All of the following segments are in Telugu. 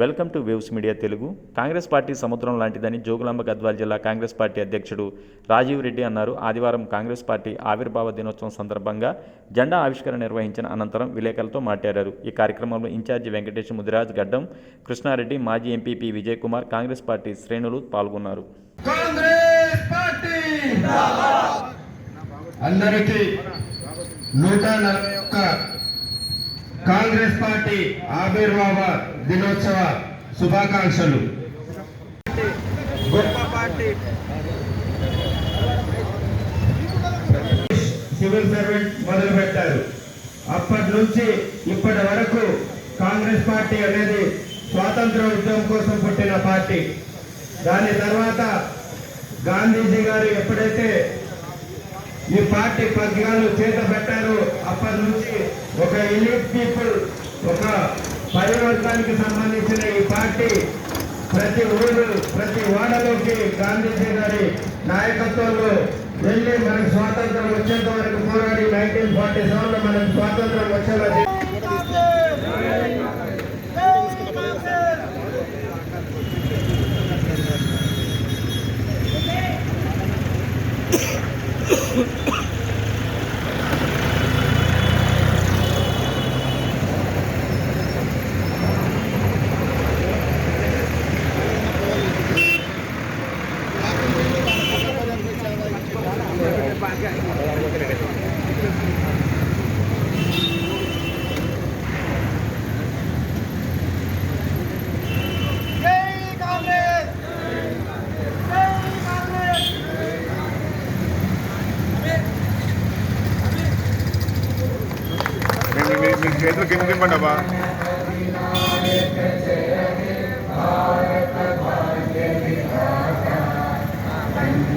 Welcome to waves media Telugu. Congress party సముద్రం లాంటిదని జోగులాంబ గద్వాల్ జిల్లా కాంగ్రెస్ పార్టీ అధ్యక్షుడు రాజీవ్ రెడ్డి అన్నారు. ఆదివారం కాంగ్రెస్ పార్టీ ఆవిర్భావ దినోత్సవం సందర్భంగా జెండా ఆవిష్కరణ నిర్వహించిన అనంతరం విలేకరులతో మాట్లాడారు. ఈ కార్యక్రమంలో ఇన్ఛార్జి వెంకటేష్ ముదిరాజ్ గడ్డం కృష్ణారెడ్డి మాజీ ఎంపీపీ విజయ్ కుమార్ కాంగ్రెస్ పార్టీ శ్రేణులు పాల్గొన్నారు. అందరికీ నూట నలభై ఒక్క కాంగ్రెస్ పార్టీ ఆవిర్భావ దినోత్సవ శుభాకాంక్షలు. గొప్ప పార్టీ. సివిల్ సర్వెంట్ మొదలు పెట్టారు అప్పటి నుంచి ఇప్పటి వరకు కాంగ్రెస్ పార్టీ అనేది స్వాతంత్ర ఉద్యమం కోసం పుట్టిన పార్టీ. దాని తర్వాత గాంధీజీ గారు ఎప్పుడైతే ఈ పార్టీ పద్యాలు చేత పెట్టారు అప్పటి నుంచి ఒక ఎలిట్ పీపుల్ ఒక పరివర్తనానికి సంబంధించిన ఈ పార్టీ ప్రతి ఊరు ప్రతి వాడలోకి గాంధీజీ గారి నాయకత్వంలో వెళ్ళి మనకు స్వాతంత్రం వచ్చేంత వరకు పోరాడి నైన్టీన్ ఫార్టీ సెవెన్లో మనకు స్వాతంత్రం వచ్చేలా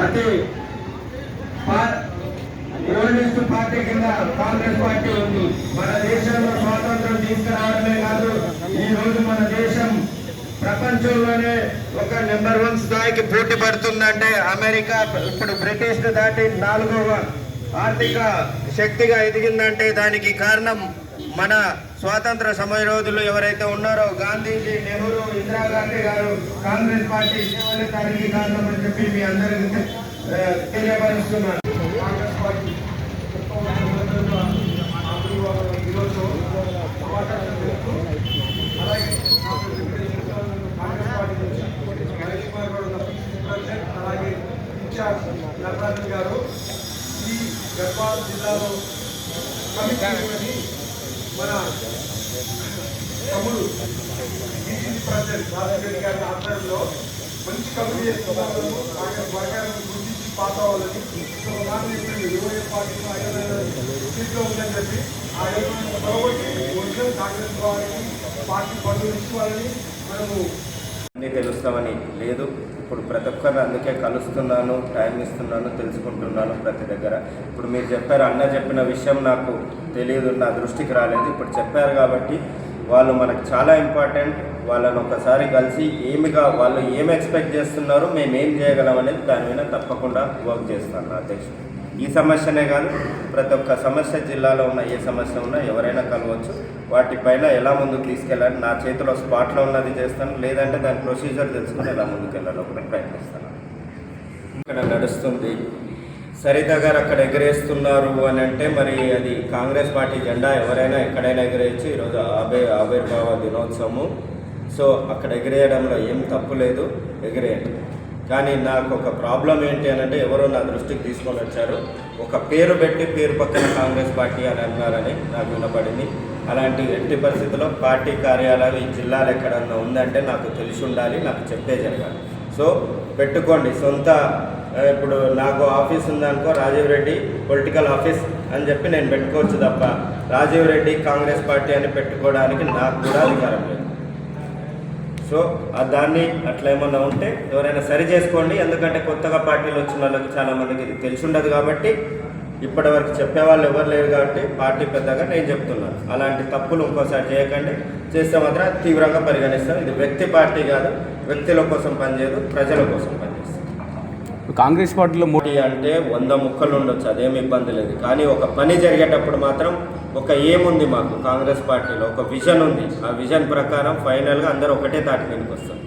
అతి కమ్యూనిస్ట్ పార్టీ కింద కాంగ్రెస్ పార్టీ ఉంది. మన దేశంలో స్వాతంత్రం తీసుకురావడమే కాదు ఈ రోజు మన దేశం ప్రపంచంలోనే ఒక నెంబర్ వన్ స్థాయికి పోటీ పడుతుందంటే అమెరికా ఇప్పుడు బ్రిటిష్ దాటి నాలుగవ ఆర్థిక శక్తిగా ఎదిగిందంటే దానికి కారణం మన స్వాతంత్ర సమయరోధులు ఎవరైతే ఉన్నారో గాంధీజీ నెహ్రూ ఇందిరాగాంధీ గారు కాంగ్రెస్ పార్టీ ఇటీవలే దానికి కారణం అని చెప్పి మీ అందరికీ తెలియపరుస్తున్నాను. కాంగ్రెస్ పార్టీ ఇన్ఛార్జ్ నటరాజన్ గారు ఈ గద్వాల జిల్లాలో కమిటీ మన తమ్ముడు బీజేపీ ప్రెసిడెంట్ రాజశేఖర్ గారి ఆధ్వర్యంలో మంచి కమిటీ చేస్తున్నారు ఆయన వర్గాలను గుర్తించి పాత అవ్వాలని సో దాన్ని ఇరవై పార్టీ ఐదు సీట్లో ఉందని చెప్పి ఆ ఐదు ఒరిజినల్ కాంగ్రెస్ వారికి పార్టీ పనులు ఇచ్చుకోవాలని మనము అన్నీ తెలుస్తామని లేదు. ఇప్పుడు ప్రతి ఒక్కరిని అందుకే కలుస్తున్నాను టైం ఇస్తున్నాను తెలుసుకుంటున్నాను ప్రతి దగ్గర. ఇప్పుడు మీరు చెప్పారు అన్న చెప్పిన విషయం నాకు తెలియదు నా దృష్టికి రాలేదు. ఇప్పుడు చెప్పారు కాబట్టి వాళ్ళు మనకు చాలా ఇంపార్టెంట్. వాళ్ళని ఒకసారి కలిసి ఏమిగా వాళ్ళు ఏం ఎక్స్పెక్ట్ చేస్తున్నారో మేము ఏం చేయగలం అనేది దాని మీద తప్పకుండా వర్క్ చేస్తాను నా అధ్యక్షుడు ఈ సమస్యనే కాదు ప్రతి ఒక్క సమస్య జిల్లాలో ఉన్న ఏ సమస్య ఉన్నా ఎవరైనా కలవచ్చు. వాటిపైన ఎలా ముందుకు తీసుకెళ్ళాలి నా చేతిలో స్పాట్లో ఉన్నది చేస్తాను లేదంటే దాని ప్రొసీజర్ తెలుసుకుని ఎలా ముందుకు వెళ్ళాలో కూడా ప్రయత్నిస్తాను. ఇక్కడ నడుస్తుంది. సరిత గారు అక్కడ ఎగరేస్తున్నారు అని అంటే మరి అది కాంగ్రెస్ పార్టీ జెండా ఎవరైనా ఎక్కడైనా ఎగరేయచ్చు. ఈరోజు ఆబే ఆవిర్భావ దినోత్సవము. సో అక్కడ ఎగిరేయడంలో ఏం తప్పు లేదు ఎగిరేయండి. కానీ నాకు ఒక ప్రాబ్లం ఏంటి అని అంటే ఎవరో నా దృష్టికి తీసుకొని వచ్చారు. ఒక పేరు పెట్టి పేరు పక్కన కాంగ్రెస్ పార్టీ అని అన్నారని నాకు వినపడింది. అలాంటి ఎట్టి పరిస్థితుల్లో పార్టీ కార్యాలయం ఈ జిల్లాలో ఎక్కడన్నా ఉందంటే నాకు తెలిసి ఉండాలి నాకు చెప్పే జరగాలి. సో పెట్టుకోండి. సొంత ఇప్పుడు నాకు ఆఫీస్ ఉందనుకో రాజీవ్ రెడ్డి పొలిటికల్ ఆఫీస్ అని చెప్పి నేను పెట్టుకోవచ్చు తప్ప రాజీవ్ రెడ్డి కాంగ్రెస్ పార్టీ అని పెట్టుకోవడానికి నాకు కూడా అధికారం లేదు. సో ఆ దాన్ని అట్లా ఏమన్నా ఉంటే ఎవరైనా సరి చేసుకోండి. ఎందుకంటే కొత్తగా పార్టీలు వచ్చిన వాళ్ళకి చాలా మందికి ఇది తెలిసి ఉండదు కాబట్టి ఇప్పటి వరకు చెప్పేవాళ్ళు ఎవరు లేరు కాబట్టి పార్టీ పెద్దగా నేను చెప్తున్నాను. అలాంటి తప్పులు ఇంకోసారి చేయకండి. చేస్తే మాత్రం తీవ్రంగా పరిగణిస్తాం. ఇది వ్యక్తి పార్టీ కాదు వ్యక్తుల కోసం పనిచేయదు ప్రజల కోసం పనిచేస్తాం కాంగ్రెస్ పార్టీలో మో- పార్టీ అంటే వంద ముక్కలు ఉండొచ్చు అదేమి ఇబ్బంది లేదు. కానీ ఒక పని జరిగేటప్పుడు మాత్రం ఒక ఏముంది మాకు కాంగ్రెస్ పార్టీలో ఒక విజన్ ఉంది. ఆ విజన్ ప్రకారం ఫైనల్గా అందరూ ఒకటే తాటి మీదకి వస్తారు.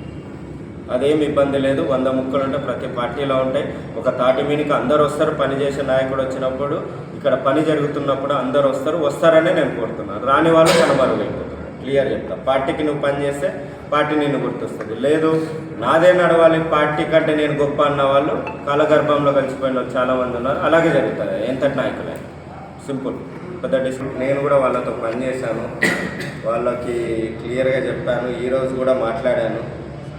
అదేమి ఇబ్బంది లేదు వంద ముక్కలు ఉంటే ప్రతి పార్టీలో ఉంటాయి. ఒక తాటి మీదకి అందరు వస్తారు పని చేసే నాయకుడు వచ్చినప్పుడు ఇక్కడ పని జరుగుతున్నప్పుడు అందరు వస్తారు. వస్తారనే నేను కోరుతున్నాను. రాని వాళ్ళు కనబరుగైపోతున్నారు క్లియర్ చెప్తా. పార్టీకి నువ్వు పని చేస్తే పార్టీ నిన్ను గుర్తొస్తుంది. లేదు నాదే నడవాలి పార్టీ కంటే నేను గొప్ప అన్న వాళ్ళు కాలగర్భంలో కలిసిపోయిన వాళ్ళు చాలామంది ఉన్నారు. అలాగే జరుగుతుంది ఎంతటి నాయకులే సింపుల్ పెద్ద డిస్ నేను కూడా వాళ్ళతో పనిచేశాను వాళ్ళకి క్లియర్గా చెప్పాను. ఈరోజు కూడా మాట్లాడాను.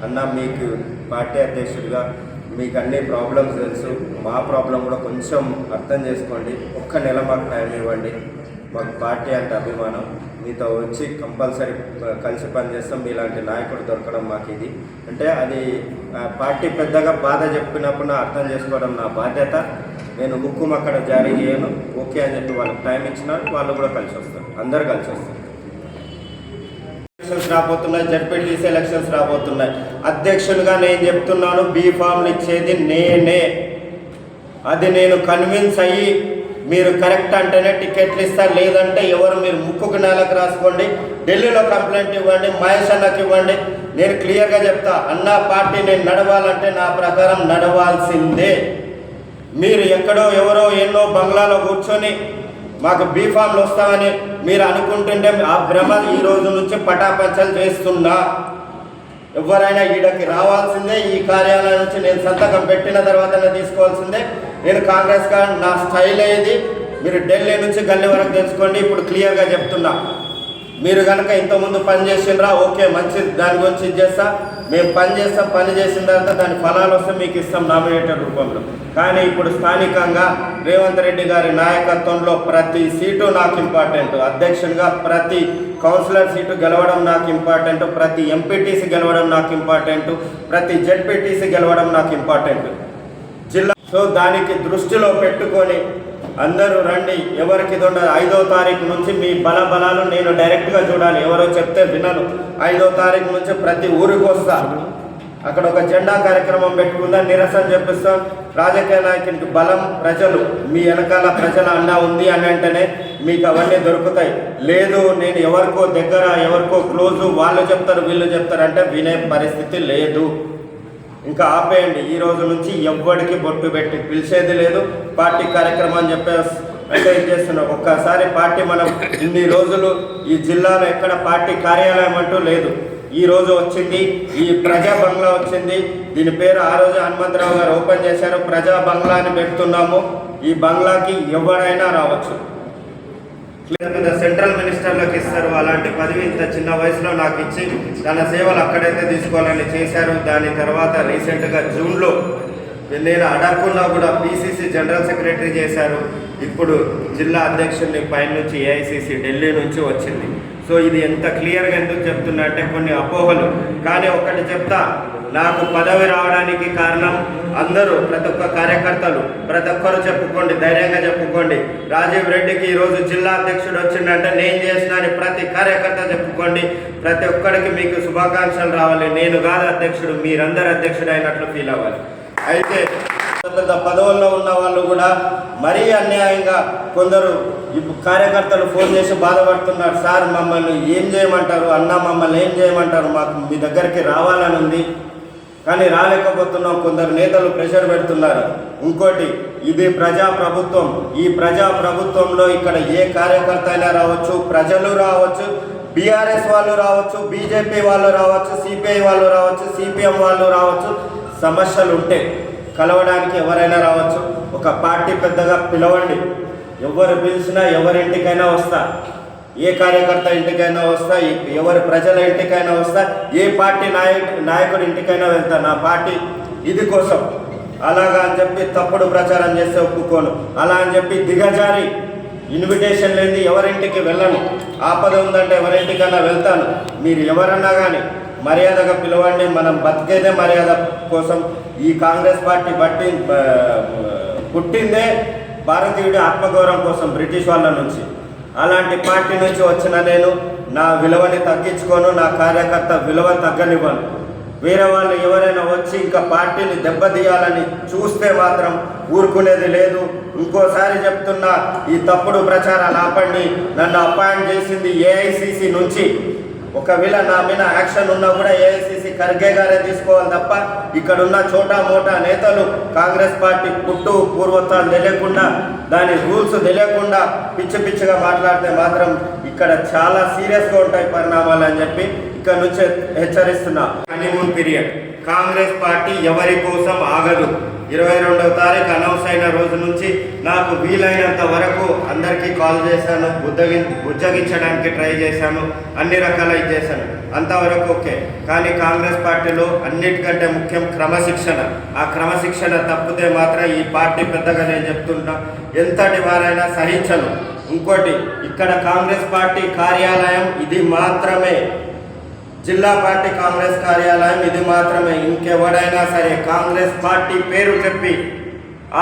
అన్న మీకు పార్టీ అధ్యక్షుడిగా మీకు అన్ని ప్రాబ్లమ్స్ తెలుసు. మా ప్రాబ్లం కూడా కొంచెం అర్థం చేసుకోండి. ఒక్క నెల మాకు టైం ఇవ్వండి. మాకు పార్టీ అంటే అభిమానం. మీతో వచ్చి కంపల్సరీ కలిసి పనిచేస్తాం మీలాంటి నాయకుడు దొరకడం మాకు ఇది. అంటే అది పార్టీ పెద్దగా బాధ చెప్పినప్పుడు నా అర్థం చేసుకోవడం నా బాధ్యత. నేను హుక్కుం అక్కడ జారీ చేయను. ఓకే అని చెప్పి వాళ్ళకి టైం ఇచ్చిన వాళ్ళు కూడా కలిసి వస్తారు. అందరు కలిసి వస్తారు. ఎలక్షన్స్ రాబోతున్నాయి. జడ్పీటీసీ ఎలక్షన్స్ రాబోతున్నాయి. అధ్యక్షులుగా నేను చెప్తున్నాను బీ ఫామ్లు ఇచ్చేది నేనే. అది నేను కన్విన్స్ అయ్యి మీరు కరెక్ట్ అంటేనే టికెట్లు ఇస్తారు లేదంటే ఎవరు మీరు ముక్కుకు నెలకు రాసుకోండి ఢిల్లీలో కంప్లైంట్ ఇవ్వండి మహేష్ అన్నకి ఇవ్వండి. నేను క్లియర్గా చెప్తా అన్న పార్టీ నేను నడవాలంటే నా ప్రకారం నడవాల్సిందే. మీరు ఎక్కడో ఎవరో ఎన్నో బంగ్లాలో కూర్చొని మాకు బీఫామ్లు వస్తామని మీరు అనుకుంటుంటే ఆ భ్రమ ఈ రోజు నుంచి పటాపంచలు చేస్తున్నా. ఎవరైనా ఈడకి రావాల్సిందే ఈ కార్యాలయం నుంచి నేను సంతకం పెట్టిన తర్వాతనే తీసుకోవాల్సిందే. నేను కాంగ్రెస్గా నా స్టైల్ ఏది? మీరు ఢిల్లీ నుంచి గల్లీ వరకు తెలుసుకోండి ఇప్పుడు క్లియర్గా చెప్తున్నా. మీరు కనుక ఇంతకుముందు పనిచేసిండ్రా ఓకే మంచిది. దాని గురించి ఇది చేస్తా. మేము పని చేస్తాం పని చేసిన తర్వాత దాని ఫలాలు వస్తే మీకు ఇస్తాం నామినేటెడ్ రూపంలో. కానీ ఇప్పుడు స్థానికంగా రేవంత్ రెడ్డి గారి నాయకత్వంలో ప్రతి సీటు నాకు ఇంపార్టెంట్ అధ్యక్షునిగా ప్రతి కౌన్సిలర్ సీటు గెలవడం నాకు ఇంపార్టెంట్ ప్రతి ఎంపీటీసీ గెలవడం నాకు ఇంపార్టెంట్ ప్రతి జెడ్పీటీసీ గెలవడం నాకు ఇంపార్టెంట్ జిల్లా సో దానికి దృష్టిలో పెట్టుకొని అందరూ రండి. ఎవరికి ఇది ఉండదు ఐదో తారీఖు నుంచి మీ బల బలాలు నేను డైరెక్ట్గా చూడాలి. ఎవరో చెప్తే వినను ఐదో తారీఖు నుంచి ప్రతి ఊరికి వస్తా. అక్కడ ఒక జెండా కార్యక్రమం పెట్టుకుందా నిరసన చెప్పిస్తాం. రాజకీయ నాయకునికి బలం ప్రజలు మీ వెనకాల ప్రజల అండా ఉంది అని అంటేనే మీకు అవన్నీ దొరుకుతాయి. లేదు నేను ఎవరికో దగ్గర ఎవరికో క్లోజు వాళ్ళు చెప్తారు వీళ్ళు చెప్తారు అంటే వినే పరిస్థితి లేదు. ఇంకా ఆపేయండి. ఈ రోజు నుంచి ఎవ్వడికి బొట్టు పెట్టి పిలిచేది లేదు. పార్టీ కార్యక్రమం అని చెప్పే అంటే చేస్తున్నాం? ఒక్కసారి పార్టీ మనం ఇన్ని రోజులు ఈ జిల్లాలో ఎక్కడ పార్టీ కార్యాలయం అంటూ లేదు. ఈ రోజు వచ్చింది ఈ ప్రజా బంగ్లా వచ్చింది. దీని పేరు ఆ రోజు హనుమంతరావు గారు ఓపెన్ చేశారు. ప్రజా బంగ్లా అని పెడుతున్నాము. ఈ బంగ్లాకి ఎవరైనా రావచ్చు. సెంట్రల్ మినిస్టర్లకు ఇస్తారు. అలాంటి పదవి ఇంత చిన్న వయసులో నాకు ఇచ్చి తన సేవలు అక్కడైతే తీసుకోవాలని చేశారు. దాని తర్వాత రీసెంట్గా జూన్లో నేను అడగకుండా కూడా పీసీసీ జనరల్ సెక్రటరీ చేశారు. ఇప్పుడు జిల్లా అధ్యక్షుడిని పైన నుంచి ఏఐసీసీ ఢిల్లీ నుంచి వచ్చింది. సో ఇది ఎంత క్లియర్గా ఎందుకు చెప్తున్నా అంటే కొన్ని అపోహలు. కానీ ఒకటి చెప్తా నాకు పదవి రావడానికి కారణం అందరూ ప్రతి ఒక్క కార్యకర్తలు ప్రతి ఒక్కరు చెప్పుకోండి ధైర్యంగా చెప్పుకోండి. రాజీవ్ రెడ్డికి ఈరోజు జిల్లా అధ్యక్షుడు వచ్చిందంటే నేను చేసినని ప్రతి కార్యకర్త చెప్పుకోండి. ప్రతి ఒక్కరికి మీకు శుభాకాంక్షలు రావాలి. నేను కాదు అధ్యక్షుడు మీరందరూ అధ్యక్షుడు అయినట్లు ఫీల్ అవ్వాలి. అయితే పెద్ద పదవుల్లో ఉన్న వాళ్ళు కూడా మరీ అన్యాయంగా కొందరు కార్యకర్తలు ఫోన్ చేసి బాధపడుతున్నారు. సార్ మమ్మల్ని ఏం చేయమంటారు? అన్న మమ్మల్ని ఏం చేయమంటారు? మాకు మీ దగ్గరికి రావాలని ఉంది. కానీ రాలేకపోతున్నాం. కొందరు నేతలు ప్రెషర్ పెడుతున్నారు. ఇంకోటి ఇది ప్రజా ప్రభుత్వం. ఈ ప్రజా ప్రభుత్వంలో ఇక్కడ ఏ కార్యకర్త అయినా రావచ్చు. ప్రజలు రావచ్చు. బీఆర్ఎస్ వాళ్ళు రావచ్చు. బీజేపీ వాళ్ళు రావచ్చు. సిపిఐ వాళ్ళు రావచ్చు. సిపిఎం వాళ్ళు రావచ్చు. సమస్యలు ఉంటే కలవడానికి ఎవరైనా రావచ్చు. ఒక పార్టీ పెద్దగా పిలవండి. ఎవరు పిలిచినా ఎవరింటికైనా వస్తా. ఏ కార్యకర్త ఇంటికైనా వస్తా ఎవరి ప్రజల ఇంటికైనా వస్తా ఏ పార్టీ నాయకు నాయకుడి ఇంటికైనా వెళ్తా నా పార్టీ ఇది కోసం. అలాగా అని చెప్పి తప్పుడు ప్రచారం చేస్తే ఒప్పుకోను. అలా అని చెప్పి దిగజారి. ఇన్విటేషన్ లేని ఎవరింటికి వెళ్ళను. ఆపద ఉందంటే ఎవరింటికైనా వెళ్తాను. మీరు ఎవరన్నా కానీ మర్యాదగా పిలవండి. మనం బతికేదే మర్యాద కోసం. ఈ కాంగ్రెస్ పార్టీ బట్టి పుట్టిందే భారతీయుడి ఆత్మగౌరవం కోసం బ్రిటిష్ వాళ్ళ నుంచి. అలాంటి పార్టీ నుంచి వచ్చిన నేను నా విలువని తగ్గించుకోను నా కార్యకర్త విలువ తగ్గనివ్వను. వేరే వాళ్ళు ఎవరైనా వచ్చి ఇంకా పార్టీని దెబ్బతీయాలని చూస్తే మాత్రం ఊరుకునేది లేదు. ఇంకోసారి చెప్తున్నా ఈ తప్పుడు ప్రచారాలు ఆపండి. నన్ను అపాయింట్ చేసింది ఏఐసిసి నుంచి. ఒకవేళ నా మీద యాక్షన్ ఉన్నా కూడా ఏఐసిసి ఖర్గే గారే తీసుకోవాలి తప్ప ఇక్కడ ఉన్న చోటా మోటా నేతలు కాంగ్రెస్ పార్టీ పుట్టు పూర్వత్వాలు తెలియకుండా దాని రూల్స్ తెలియకుండా పిచ్చి పిచ్చిగా మాట్లాడితే మాత్రం ఇక్కడ చాలా సీరియస్గా ఉంటాయి పరిణామాలు అని చెప్పి ఇక్కడ నుంచి హెచ్చరిస్తున్నా. హనీమూన్ పీరియడ్ కాంగ్రెస్ పార్టీ ఎవరి కోసం ఆగదు. ఇరవై రెండవ తారీఖు అనౌన్స్ అయిన రోజు నుంచి నాకు వీలైనంత వరకు అందరికీ కాల్ చేశాను బుద్ధగి బుజ్జగించడానికి ట్రై చేశాను అన్ని రకాల ఇది చేశాను. అంతవరకు ఓకే. కానీ కాంగ్రెస్ పార్టీలో అన్నిటికంటే ముఖ్యం క్రమశిక్షణ. ఆ క్రమశిక్షణ తప్పితే మాత్రం ఈ పార్టీ పెద్దగా నేను చెప్తున్నా ఎంతటి వారైనా సహించను. ఇంకోటి ఇక్కడ కాంగ్రెస్ పార్టీ కార్యాలయం ఇది మాత్రమే. జిల్లా పార్టీ కాంగ్రెస్ కార్యాలయం ఇది మాత్రమే. ఇంకెవడైనా సరే కాంగ్రెస్ పార్టీ పేరు చెప్పి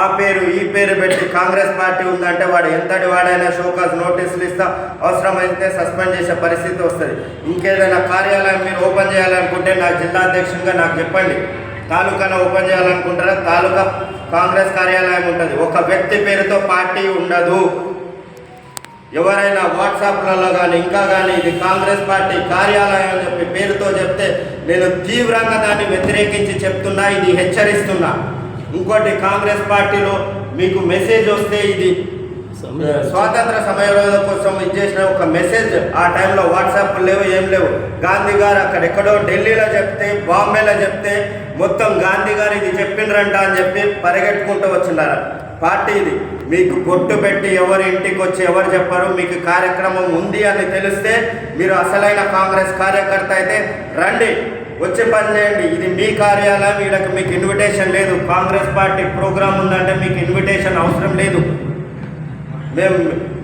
ఆ పేరు ఈ పేరు పెట్టి కాంగ్రెస్ పార్టీ ఉందంటే వాడు ఎంతటి వాడైనా షోకాస్ నోటీసులు ఇస్తా అవసరమైతే సస్పెండ్ చేసే పరిస్థితి వస్తుంది. ఇంకేదైనా కార్యాలయం మీరు ఓపెన్ చేయాలనుకుంటే నా జిల్లా అధ్యక్షునిగా నాకు చెప్పండి. తాలూకాను ఓపెన్ చేయాలనుకుంటారా? తాలూకా కాంగ్రెస్ కార్యాలయం ఉంటుంది. ఒక వ్యక్తి పేరుతో పార్టీ ఉండదు. ఎవరైనా వాట్సాప్లలో కానీ ఇంకా కానీ ఇది కాంగ్రెస్ పార్టీ కార్యాలయం అని చెప్పి పేరుతో చెప్తే నేను తీవ్రంగా దాన్ని వ్యతిరేకించి చెప్తున్నా ఇది హెచ్చరిస్తున్నా. ఇంకోటి కాంగ్రెస్ పార్టీలో మీకు మెసేజ్ వస్తే ఇది స్వాతంత్ర సమయోధ కోసం ఇచ్చేసిన ఒక మెసేజ్ ఆ టైంలో వాట్సాప్ లేవు ఏం లేవు. గాంధీ గారు అక్కడెక్కడో ఢిల్లీలో చెప్తే బాంబేలో చెప్తే మొత్తం గాంధీ గారు ఇది చెప్పిండ్రంట అని చెప్పి పరిగెట్టుకుంటూ వచ్చినారు. పార్టీ ఇది. మీకు బొట్టు పెట్టి ఎవరి ఇంటికి వచ్చి ఎవరు చెప్పారు? మీకు కార్యక్రమం ఉంది అని తెలిస్తే మీరు అసలైన కాంగ్రెస్ కార్యకర్త అయితే రండి వచ్చి పని చేయండి. ఇది మీ కార్యాలయం వీళ్ళకి మీకు ఇన్విటేషన్ లేదు. కాంగ్రెస్ పార్టీ ప్రోగ్రామ్ ఉందంటే మీకు ఇన్విటేషన్ అవసరం లేదు. మేము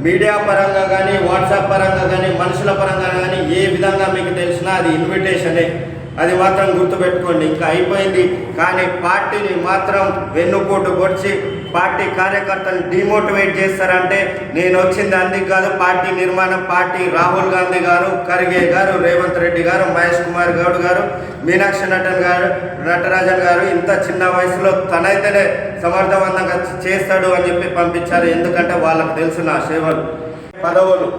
మీడియా పరంగా కానీ వాట్సాప్ పరంగా కానీ మనుషుల పరంగా కానీ ఏ విధంగా మీకు తెలిసినా అది ఇన్విటేషనే. అది మాత్రం గుర్తుపెట్టుకోండి. ఇంకా అయిపోయింది. కానీ పార్టీని మాత్రం వెన్నుపోటు పొడిచి పార్టీ కార్యకర్తలు డిమోటివేట్ చేస్తారంటే నేను వచ్చింది అందుకు కాదు పార్టీ నిర్మాణం పార్టీ రాహుల్ గాంధీ గారు ఖర్గే గారు రేవంత్ రెడ్డి గారు మహేష్ కుమార్ గౌడ్ గారు మీనాక్షి నటన్ గారు నటరాజన్ గారు ఇంత చిన్న వయసులో తనైతేనే సమర్థవంతంగా చేస్తాడు అని చెప్పి పంపించారు. ఎందుకంటే వాళ్ళకు తెలుసు నా సేవలు. పదవులు.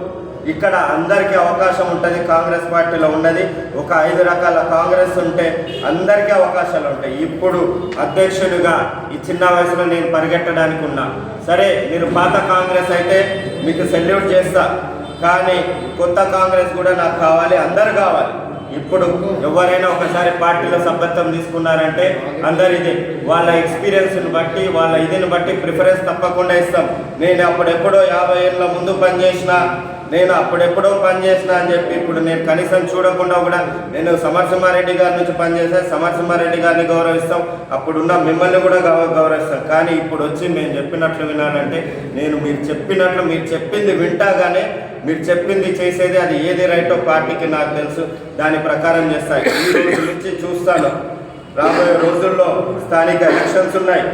ఇక్కడ అందరికీ అవకాశం ఉంటుంది కాంగ్రెస్ పార్టీలో ఉన్నది. ఒక ఐదు రకాల కాంగ్రెస్ ఉంటే అందరికీ అవకాశాలు ఉంటాయి. ఇప్పుడు అధ్యక్షుడిగా ఈ చిన్న వయసులో నేను పరిగెట్టడానికి ఉన్నా. సరే మీరు పాత కాంగ్రెస్ అయితే మీకు సెల్యూట్ చేస్తా. కానీ కొత్త కాంగ్రెస్ కూడా నాకు కావాలి అందరు కావాలి. ఇప్పుడు ఎవరైనా ఒకసారి పార్టీలో సభ్యత్వం తీసుకున్నారంటే అందరిది వాళ్ళ ఎక్స్పీరియన్స్ని బట్టి వాళ్ళ ఇదిని బట్టి ప్రిఫరెన్స్ తప్పకుండా ఇస్తాం. నేను అప్పుడెప్పుడో యాభై ఏళ్ళ ముందు పనిచేసిన నేను అప్పుడెప్పుడో పనిచేసిన అని చెప్పి ఇప్పుడు నేను కనీసం చూడకుండా కూడా నేను సమర్సింహారెడ్డి గారి నుంచి పనిచేసే సమర్సింహారెడ్డి గారిని గౌరవిస్తాం. అప్పుడున్న మిమ్మల్ని కూడా గౌరవిస్తాం. కానీ ఇప్పుడు వచ్చి మేము చెప్పినట్లు వినాలంటే నేను మీరు చెప్పినట్లు మీరు చెప్పింది వింటాగానే మీరు చెప్పింది చేసేది అది ఏది రైటో పార్టీకి నాకు తెలుసు. దాని ప్రకారం చేస్తాయి ఈ రోజు నుంచి చూస్తాను. రాబోయే రోజుల్లో స్థానిక ఎలక్షన్స్ ఉన్నాయి.